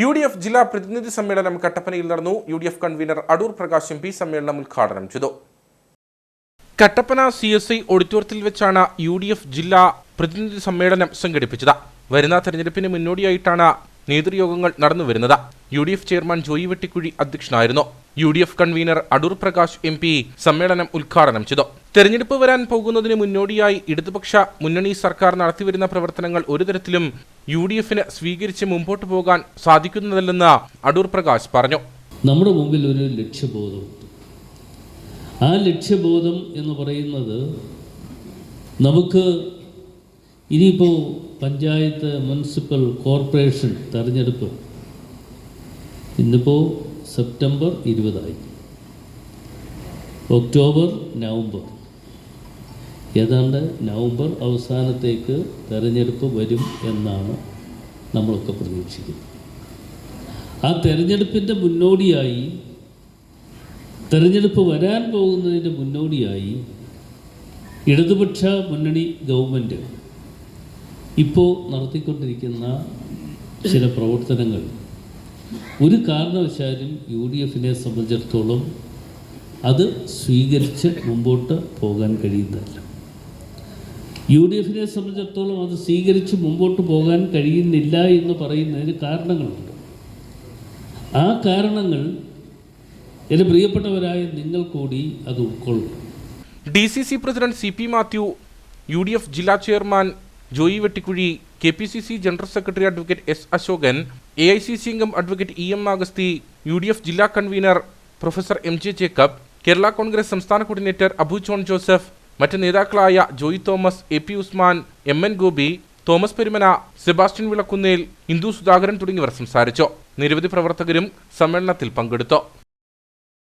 U D F ജില്ലാ പ്രതിനിധി സമ്മേളനം കട്ടപ്പനയിൽ നടന്നു. U D F convener Adoor Prakash M P സമ്മേളനം ഉദ്ഘാടനം ചെയ്തു. കട്ടപ്പന സി എസ് ഐ ഓഡിറ്റോറിയത്തിൽ വെച്ചാണ് യു ഡി എഫ് ജില്ലാ പ്രതിനിധി സമ്മേളനം സംഘടിപ്പിച്ചത്. വരുന്ന തെരഞ്ഞെടുപ്പിന് മുന്നോടിയായിട്ടാണ് നേതൃയോഗങ്ങൾ നടന്നുവരുന്നത്. U D F chairman Joy Vettikuzhy അധ്യക്ഷനായിരുന്നു. U D F convener Adoor Prakash M P സമ്മേളനം ഉദ്ഘാടനം ചെയ്തു. തെരഞ്ഞെടുപ്പ് വരാൻ പോകുന്നതിന് മുന്നോടിയായി ഇടതുപക്ഷ മുന്നണി സർക്കാർ നടത്തിവരുന്ന പ്രവർത്തനങ്ങൾ ഒരു തരത്തിലും യു ഡി എഫിന് സ്വീകരിച്ച് മുമ്പോട്ട് പോകാൻ സാധിക്കുന്നതല്ലെന്ന് അടൂർ പ്രകാശ് പറഞ്ഞു. നമ്മുടെ മുമ്പിൽ ഒരു ലക്ഷ്യബോധം. ആ ലക്ഷ്യബോധം എന്ന് പറയുന്നത് നമുക്ക് ഇനിയിപ്പോൾ പഞ്ചായത്ത് മുനിസിപ്പൽ കോർപ്പറേഷൻ തെരഞ്ഞെടുപ്പ്. ഇന്നിപ്പോൾ സെപ്റ്റംബർ ഇരുപതായി. October November. ഏതാണ്ട് നവംബർ അവസാനത്തേക്ക് തെരഞ്ഞെടുപ്പ് വരും എന്നാണ് നമ്മളൊക്കെ പ്രതീക്ഷിക്കുന്നത്. ആ തെരഞ്ഞെടുപ്പിന്റെ മുന്നോടിയായി തെരഞ്ഞെടുപ്പ് വരാൻ പോകുന്നതിന്റെ മുന്നോടിയായി ഇടതുപക്ഷ മുന്നണി ഗവൺമെന്റ് ഇപ്പോൾ നടത്തിക്കൊണ്ടിരിക്കുന്ന ചില പ്രവർത്തനങ്ങൾ ഒരു കാരണവശാലും യു ഡി എഫിനെ സംബന്ധിച്ചിടത്തോളം അത് സ്വീകരിച്ച് മുമ്പോട്ട് പോകാൻ കഴിയുന്നതല്ല. യു ഡി എഫിനെ സംബന്ധിച്ചിടത്തോളം അത് സ്വീകരിച്ച് മുമ്പോട്ട് പോകാൻ കഴിയുന്നില്ല എന്ന് പറയുന്നതിന് കാരണങ്ങളുണ്ട്. ആ കാരണങ്ങൾ എന്റെ പ്രിയപ്പെട്ടവരായ നിങ്ങൾ കൂടി അത് ഉൾക്കൊള്ളും. D C C president C P Mathew U D F ജില്ലാ chairman Joy Vettikuzhy K P C C general secretary advocate S Ashokan A I C C അംഗം advocate E M Augusthy U D F ജില്ലാ convener professor M J Jacob Kerala Congress സംസ്ഥാന coordinator Abu John Joseph മറ്റ് നേതാക്കളായ Joy Thomas A P Usman M N Gopi Thomas Perumana Sebastian Vilakkunnel Indu Sudhakaran തുടങ്ങിയവർ സംസാരിച്ചു. നിരവധി പ്രവർത്തകരും സമ്മേളനത്തിൽ പങ്കെടുത്തു.